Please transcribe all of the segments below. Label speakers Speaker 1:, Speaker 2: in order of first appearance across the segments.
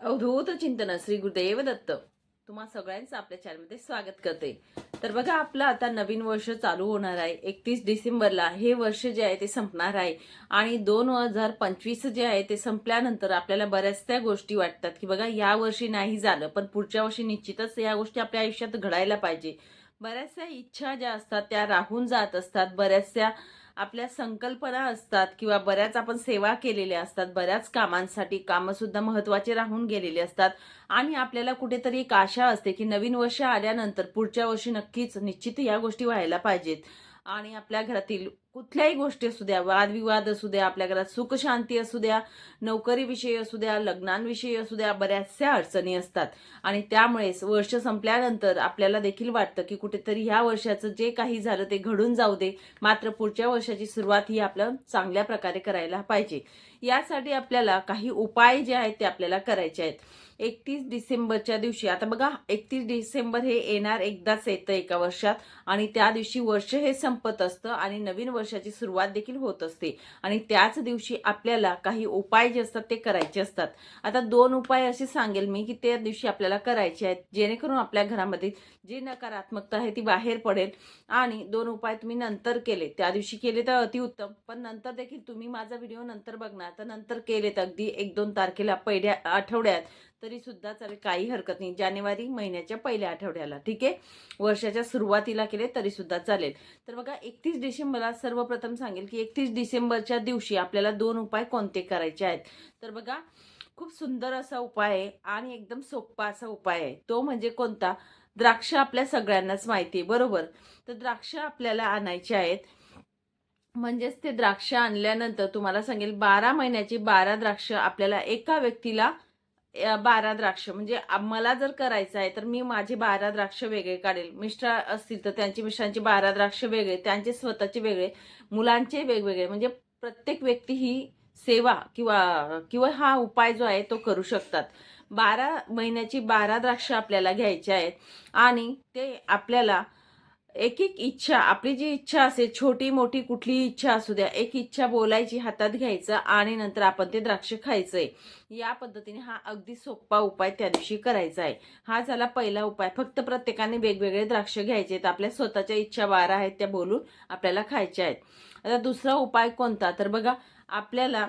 Speaker 1: अवधूत चिंतन श्री गुरुदेव दत्त तुम्हा सगळ्यांचं आपल्या चॅनलमध्ये स्वागत करते. तर बघा आपलं आता नवीन वर्ष चालू होणार आहे. एकतीस डिसेंबरला हे वर्ष जे आहे ते संपणार आहे. आणि दोन हजार पंचवीस जे आहे ते संपल्यानंतर आपल्याला बऱ्याचशा गोष्टी वाटतात की बघा या वर्षी नाही झालं पण पुढच्या वर्षी निश्चितच या गोष्टी आपल्या आयुष्यात घडायला पाहिजे. बऱ्याचशा इच्छा ज्या असतात त्या राहून जात असतात. बऱ्याचशा आपल्या संकल्पना असतात किंवा बऱ्याच आपण सेवा केलेल्या असतात बऱ्याच कामांसाठी कामंसुद्धा महत्त्वाचे महत्त्वाचे राहून गेलेले असतात. आणि आपल्याला कुठेतरी एक आशा असते की नवीन वर्ष आल्यानंतर पुढच्या वर्षी नक्कीच निश्चित या गोष्टी व्हायला पाहिजेत. आणि आपल्या घरातील कुठल्याही गोष्टी असू द्या वादविवाद असू द्या आपल्या घरात सुखशांती असू द्या नोकरीविषयी असू द्या लग्नांविषयी असू द्या बऱ्याचशा अडचणी असतात. आणि त्यामुळेच वर्ष संपल्यानंतर आपल्याला देखील वाटतं की कुठेतरी ह्या वर्षाचं जे काही झालं ते घडून जाऊ दे. मात्र पुढच्या वर्षाची सुरुवात ही आपलं चांगल्या प्रकारे करायला पाहिजे. यासाठी आपल्याला काही उपाय जे आहेत ते आपल्याला करायचे आहेत. एकतीस डिसेंबरच्या दिवशी आता बघा एकतीस डिसेंबर हे येणार एकदाच येतं एका वर्षात. आणि त्या दिवशी वर्ष हे संपत असतं आणि नवीन वर्षाची सुरुवात देखील होत असते. आणि त्याच दिवशी आपल्याला काही उपाय जे असतात ते करायचे असतात. आता दोन उपाय असे सांगेल मी की त्या दिवशी आपल्याला करायचे आहेत. जेणेकरून आपल्या घरामध्ये जी नकारात्मकता आहे ती बाहेर पडेल. आणि दोन उपाय तुम्ही नंतर केले. त्या दिवशी केले तर अतिउत्तम पण नंतर देखील तुम्ही माझा व्हिडिओ नंतर बघणार. तर नंतर केलेत अगदी एक दोन तारखेला पहिल्या आठवड्यात. तरी सुद्धा चालेल काही हरकत नाही. जानेवारी महिन्याच्या पहिल्या आठवड्याला ठीक आहे? वर्षाच्या सुरुवातीला केले तरी सुद्धा चालेल. तर बघा एकतीस डिसेंबरला सर्वप्रथम सांगेल की एकतीस डिसेंबरच्या दिवशी आपल्याला दोन उपाय कोणते करायचे आहेत? तर बघा खूप सुंदर असा उपाय आहे आणि एकदम सोपा असा उपाय आहे. तो म्हणजे कोणता? द्राक्ष आपल्या सगळ्यांनाच माहिती आहे बरोबर? तर द्राक्ष आपल्याला आणायचे आहेत. म्हणजेच ते द्राक्ष आणल्यानंतर तुम्हाला सांगेल बारा महिन्याची बारा द्राक्ष आपल्याला एका व्यक्तीला बारा द्राक्ष. म्हणजे मला जर करायचं आहे तर मी माझे बारा द्राक्ष वेगळे काढेल. मिस्टर असतील तर त्यांची मिस्टरांची बारा द्राक्ष वेगळे त्यांचे स्वतःचे वेगळे मुलांचे वेगवेगळे. म्हणजे प्रत्येक व्यक्ती ही सेवा किंवा किंवा हा उपाय जो आहे तो करू शकतात. बारा महिन्याची बारा द्राक्ष आपल्याला घ्यायची आहेत आणि ते आपल्याला एक एक इच्छा आपली जी इच्छा असेल छोटी मोठी कुठलीही इच्छा असू द्या एक इच्छा बोलायची हातात घ्यायचं आणि नंतर आपण ते द्राक्ष खायचंय या पद्धतीने हा अगदी सोपा उपाय त्या दिवशी करायचा आहे. हा झाला पहिला उपाय. फक्त प्रत्येकाने वेगवेगळे द्राक्ष घ्यायचे आहेत. आपल्या स्वतःच्या इच्छा बारा आहेत त्या बोलून आपल्याला खायच्या आहेत. आता दुसरा उपाय कोणता? तर बघा आपल्याला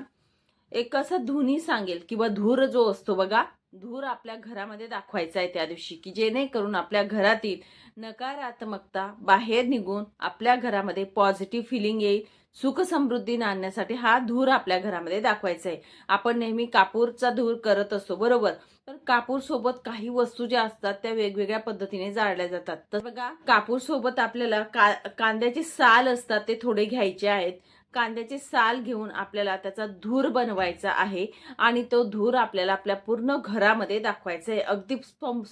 Speaker 1: एक असं धुनी सांगेल किंवा धूर जो असतो बघा धूर आपल्या घरामध्ये दाखवायचा आहे त्या दिवशी की जेणेकरून आपल्या घरातील नकारात्मकता बाहेर निघून आपल्या घरामध्ये पॉझिटिव्ह फिलिंग येईल. सुख समृद्धी आणण्यासाठी हा धूर आपल्या घरामध्ये दाखवायचा आहे. आपण नेहमी कापूरचा धूर करत असतो बरोबर? तर कापूर सोबत काही वस्तू ज्या असतात त्या वेगवेगळ्या पद्धतीने जाळल्या जातात. तर बघा कापूर सोबत आपल्याला का कांद्याचे साल असतात ते थोडे घ्यायचे आहेत. कांद्याचे साल घेऊन आपल्याला त्याचा धूर बनवायचा आहे आणि तो धूर आपल्याला आपल्या पूर्ण घरामध्ये दाखवायचा आहे. अगदी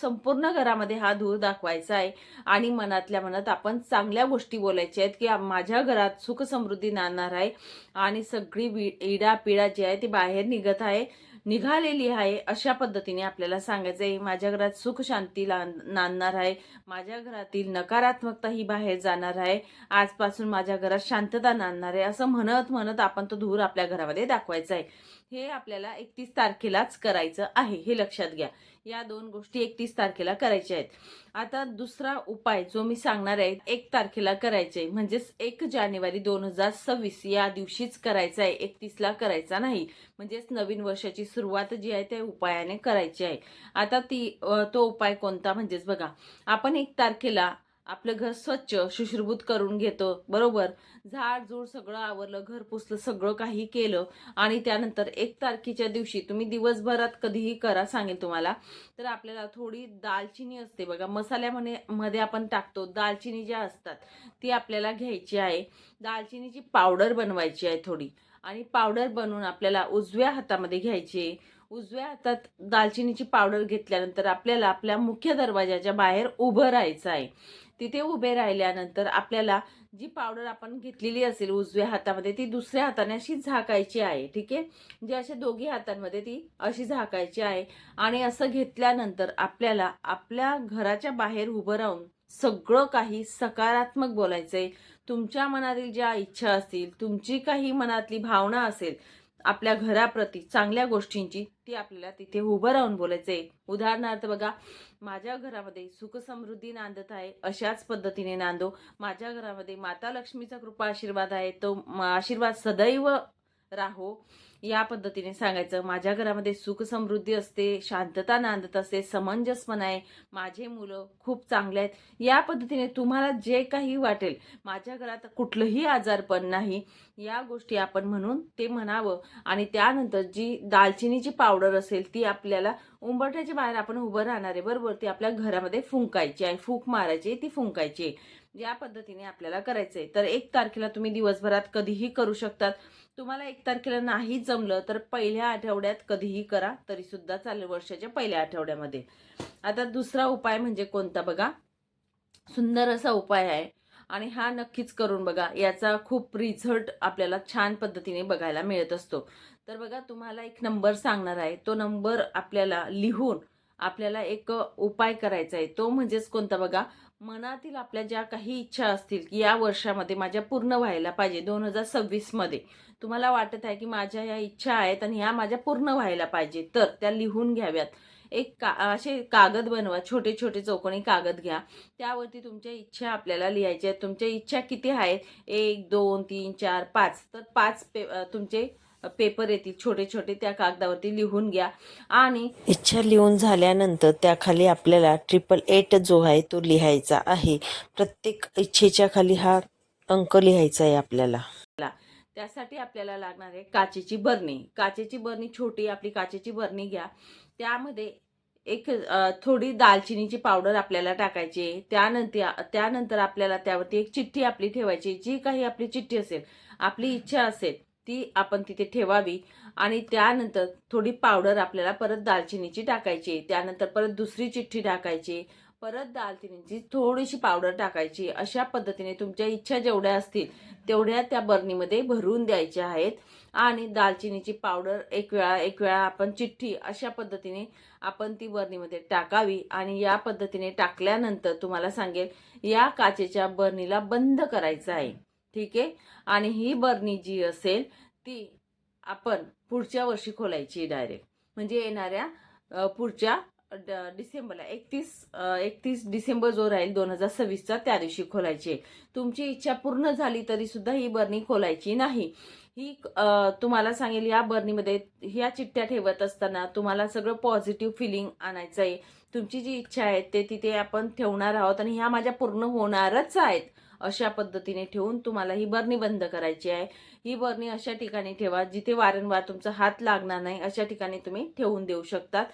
Speaker 1: संपूर्ण घरामध्ये हा धूर दाखवायचा आहे. आणि मनातल्या मनात आपण चांगल्या गोष्टी बोलायच्या आहेत की माझ्या घरात सुख समृद्धी आहे आणि सगळी वि जी आहे ती बाहेर निघत आहे. निघालेली आहे अशा पद्धतीने आपल्याला सांगायचं आहे माझ्या घरात सुख शांती ला नांदणार आहे. माझ्या घरातील नकारात्मकता ही बाहेर जाणार आहे. आजपासून माझ्या घरात शांतता नांदणार आहे. असं म्हणत म्हणत आपण तो धूर आपल्या घरामध्ये दाखवायचा आहे हे आपल्याला एकतीस तारखेलाच करायचं आहे हे लक्षात घ्या. या दोन गोष्टी एकतीस तारखेला करायच्या आहेत. आता दुसरा उपाय जो मी सांगणार आहे एक तारखेला करायचे म्हणजेच एक जानेवारी दोन हजार सव्वीस या दिवशीच करायचा आहे. एकतीसला करायचा नाही. म्हणजेच नवीन वर्षाची सुरुवात जी आहे त्या उपायाने करायची आहे. आता ती तो उपाय कोणता? म्हणजेच बघा आपण एक तारखेला आपलं घर स्वच्छ शुश्रूभूत करून घेतो. बरोबर? झाड झूड सगळं आवरलं घर पुसलं सगळं काही केलं आणि त्यानंतर एक तारखेच्या दिवशी तुम्ही दिवसभरात कधीही करा सांगेल तुम्हाला. तर आपल्याला थोडी दालचिनी असते बघा. मसाल्यामध्ये मध्ये आपण टाकतो. दालचिनी ज्या असतात ती आपल्याला घ्यायची आहे. दालचिनीची पावडर बनवायची आहे थोडी आणि पावडर बनवून आपल्याला उजव्या हातामध्ये घ्यायची आहे. उजव्या हातात दालचिनीची पावडर घेतल्यानंतर आपल्याला आपल्या मुख्य दरवाजाच्या बाहेर उभं राहायचं आहे. तिथे उभे राहिल्यानंतर आपल्याला जी पावडर आपण घेतलेली असेल उजव्या हातामध्ये ती दुसऱ्या हाताने अशी झाकायची आहे ठीक आहे? म्हणजे अशा दोघी हातांमध्ये ती अशी झाकायची आहे आणि असं घेतल्यानंतर आपल्याला आपल्या घराच्या बाहेर उभं राहून सगळं काही सकारात्मक बोलायचंय. तुमच्या मनातील ज्या इच्छा असतील तुमची काही मनातली भावना असेल आपल्या घराप्रती चांगल्या गोष्टींची ती आपल्याला तिथे उभं राहून बोलायचं आहे उदाहरणार्थ बघा माझ्या घरामध्ये सुख समृद्धी नांदत आहे अशाच पद्धतीने नांदो. माझ्या घरामध्ये माता लक्ष्मीचा कृपा आशीर्वाद आहे तो म- आशीर्वाद सदैव राहो. या पद्धतीने सांगायचं माझ्या घरामध्ये सुख समृद्धी असते शांतता नांदत असते समंजसपणा आहे. माझे मुलं खूप चांगले आहेत. या पद्धतीने तुम्हाला जे काही वाटेल माझ्या घरात कुठलंही आजारपण नाही. या गोष्टी आपण म्हणून ते म्हणावं. आणि त्यानंतर जी दालचिनीची पावडर असेल ती आपल्याला उंबरठ्याच्या बाहेर आपण उभं राहणार आहे. बरोबर ती आपल्या घरामध्ये फुंकायची आहे. फूक मारायची ती फुंकायची आहे. या पद्धतीने आपल्याला करायचं आहे तर एक तारखेला तुम्ही दिवसभरात कधीही करू शकतात. तुम्हाला एक तारखेला नाही जमलं तर पहिल्या आठवड्यात कधीही करा तरी सुद्धा चालेल वर्षाच्या पहिल्या आठवड्यामध्ये. आता दुसरा उपाय म्हणजे कोणता बघा? सुंदर असा उपाय आहे. आणि हा नक्कीच करून बघा. याचा खूप रिझल्ट आपल्याला छान पद्धतीने बघायला मिळत असतो. तर बघा तुम्हाला एक नंबर सांगणार आहे. तो नंबर आपल्याला लिहून आपल्याला एक उपाय करायचा आहे. तो म्हणजेच कोणता बघा? मनातील आपल्या ज्या काही इच्छा असतील की या वर्षामध्ये माझ्या पूर्ण व्हायला पाहिजे दोन हजार सव्वीसमध्ये तुम्हाला वाटत आहे की माझ्या या इच्छा आहेत आणि ह्या माझ्या पूर्ण व्हायला पाहिजे तर त्या लिहून घ्याव्यात. एक का असे कागद बनवा छोटे छोटे चौकोनी कागद घ्या. त्यावरती तुमच्या इच्छा आपल्याला लिहायच्या आहेत. तुमच्या इच्छा किती आहेत? एक दोन तीन चार पाच. तर पाच पे तुमचे पेपर येतील छोटे छोटे त्या कागदावरती लिहून घ्या. आणि
Speaker 2: इच्छा लिहून झाल्यानंतर त्याखाली आपल्याला ट्रिपल एट जो आहे तो लिहायचा आहे. प्रत्येक इच्छेच्या खाली हा अंक लिहायचा आहे आपल्याला.
Speaker 1: त्यासाठी आपल्याला लागणार आहे काचेची बरणी. काचेची बरणी छोटी आपली काचेची बरणी घ्या. त्यामध्ये एक थोडी दालचिनीची पावडर आपल्याला टाकायची त्यानंतर त्यानंतर आपल्याला त्यावरती एक चिठ्ठी आपली ठेवायची जी काही आपली चिठ्ठी असेल आपली इच्छा असेल ती आपण तिथे ठेवावी. आणि त्यानंतर थोडी पावडर आपल्याला परत दालचिनीची टाकायची. त्यानंतर परत दुसरी चिठ्ठी टाकायची. परत दालचिनीची थोडीशी पावडर टाकायची. अशा पद्धतीने तुमच्या इच्छा जेवढ्या असतील तेवढ्या त्या बरणीमध्ये भरून द्यायच्या आहेत. आणि दालचिनीची पावडर एक वेळा एक वेळा आपण चिठ्ठी अशा पद्धतीने आपण ती बरणीमध्ये टाकावी. आणि या पद्धतीने टाकल्यानंतर तुम्हाला सांगेल या काचेच्या बरणीला बंद करायचं आहे. ठीक आहे? आणि ही बरणी जी असेल ती आपण पुढच्या वर्षी खोलायची डायरेक्ट म्हणजे येणाऱ्या पुढच्या ड- डिसेंबरला. एकतीस एकतीस डिसेंबर जो राहील दोन हजार सव्वीसचा त्या दिवशी खोलायची आहे. तुमची इच्छा पूर्ण झाली तरी सुद्धा ही बरणी खोलायची नाही. ही तुम्हाला सांगेल या बर्नीमध्ये ह्या चिठ्ठ्या ठेवत असताना तुम्हाला सगळं पॉझिटिव्ह फिलिंग आणायचं आहे. तुमची जी इच्छा आहे ते तिथे आपण ठेवणार आहोत आणि ह्या माझ्या पूर्ण होणारच आहेत. अशा पद्धतीने ठेवून तुम्हाला ही बरणी बंद करायची आहे. ही बरणी अशा ठिकाणी ठेवा जिथे वारंवार तुमचा हात लागणार नाही अशा ठिकाणी तुम्ही ठेवून देऊ शकतात.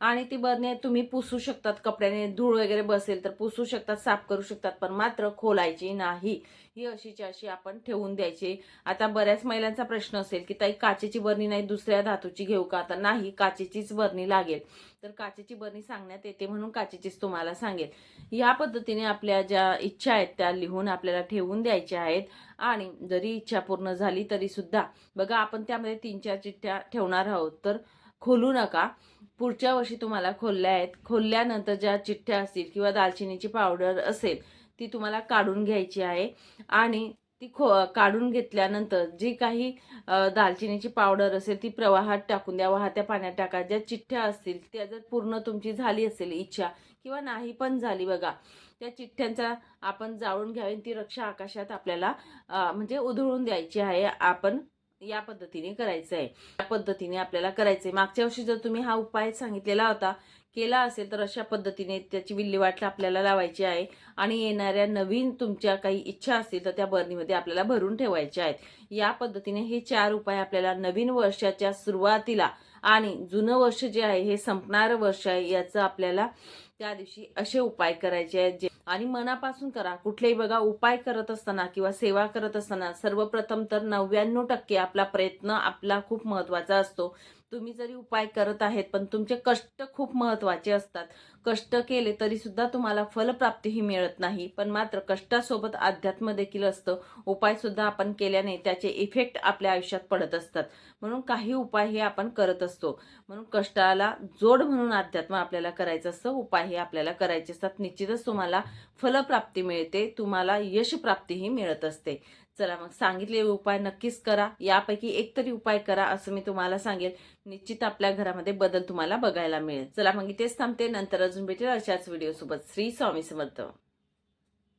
Speaker 1: आणि ती बरणी तुम्ही पुसू शकतात कपड्याने धूळ वगैरे बसेल तर पुसू शकतात साफ करू शकतात पण मात्र खोलायची नाही. ही अशीची अशी आपण ठेवून द्यायची. आता बऱ्याच महिलांचा प्रश्न असेल की ताई काचेची बरणी नाही दुसऱ्या धातूची घेऊ का? आता नाही काचेचीच बरणी लागेल. तर काचेची बरणी सांगण्यात येते म्हणून काचेचीच तुम्हाला सांगेल. या पद्धतीने आपल्या ज्या इच्छा आहेत त्या लिहून आपल्याला ठेवून द्यायच्या आहेत. आणि जरी इच्छा पूर्ण झाली तरी सुद्धा बघा आपण त्यामध्ये तीन चार चिठ्ठ्या ठेवणार आहोत तर खोलू नका. पुढच्या वर्षी तुम्हाला खोलल्या आहेत. खोलल्यानंतर ज्या चिठ्ठ्या असतील किंवा दालचिनीची पावडर असेल ती तुम्हाला काढून घ्यायची आहे. आणि ती खो काढून घेतल्यानंतर जी काही दालचिनीची पावडर असेल ती प्रवाहात टाकून द्या. वाहत्या पाण्यात टाका. ज्या चिठ्ठ्या असतील त्या जर पूर्ण तुमची झाली असेल इच्छा किंवा नाही पण झाली बघा त्या चिठ्ठ्यांचा आपण जाळून घ्यावी ती रक्षा आकाशात आपल्याला म्हणजे उधळून द्यायची आहे. आपण या पद्धतीने करायचं आहे या पद्धतीने आपल्याला करायचं आहे मागच्या वर्षी जर तुम्ही हा उपाय सांगितलेला होता केला असेल तर अशा पद्धतीने त्याची विल्हेवाट आपल्याला लावायची आहे. आणि येणाऱ्या नवीन तुमच्या काही इच्छा असतील तर त्या बरणीमध्ये आपल्याला भरून ठेवायच्या आहेत. या पद्धतीने हे चार उपाय आपल्याला नवीन वर्षाच्या सुरुवातीला आणि जुनं वर्ष जे आहे हे संपणारं वर्ष आहे याचं आपल्याला त्या दिवशी असे उपाय करायचे आहेत जे आणि मनापासून करा. कुठलेही बघा उपाय करत असताना किंवा सेवा करत असताना सर्वप्रथम तर नव्याण्णव टक्के आपला प्रयत्न आपला खूप महत्त्वाचा असतो. तुम्ही जरी उपाय करत आहेत पण तुमचे कष्ट खूप महत्त्वाचे असतात. कष्ट केले तरी सुद्धा तुम्हाला फलप्राप्तीही मिळत नाही. पण मात्र कष्टासोबत अध्यात्म देखील असतं. उपाय सुद्धा आपण केल्याने त्याचे इफेक्ट आपल्या आयुष्यात पडत असतात. म्हणून काही उपाय हे आपण करत असतो. म्हणून कष्टाला जोड म्हणून अध्यात्म आपल्याला करायचं असतं. उपाय हे आपल्याला करायचे असतात. निश्चितच तुम्हाला फलप्राप्ती मिळते. तुम्हाला यशप्राप्तीही मिळत असते. चला मग सांगितलेले उपाय नक्कीच करा. यापैकी एक तरी उपाय करा असं मी तुम्हाला सांगेल. निश्चित आपल्या घरामध्ये बदल तुम्हाला बघायला मिळेल. चला मग इथेच थांबते. नंतरच अजून भेटेल अशाच व्हिडिओ सोबत. श्री स्वामी समर्थ.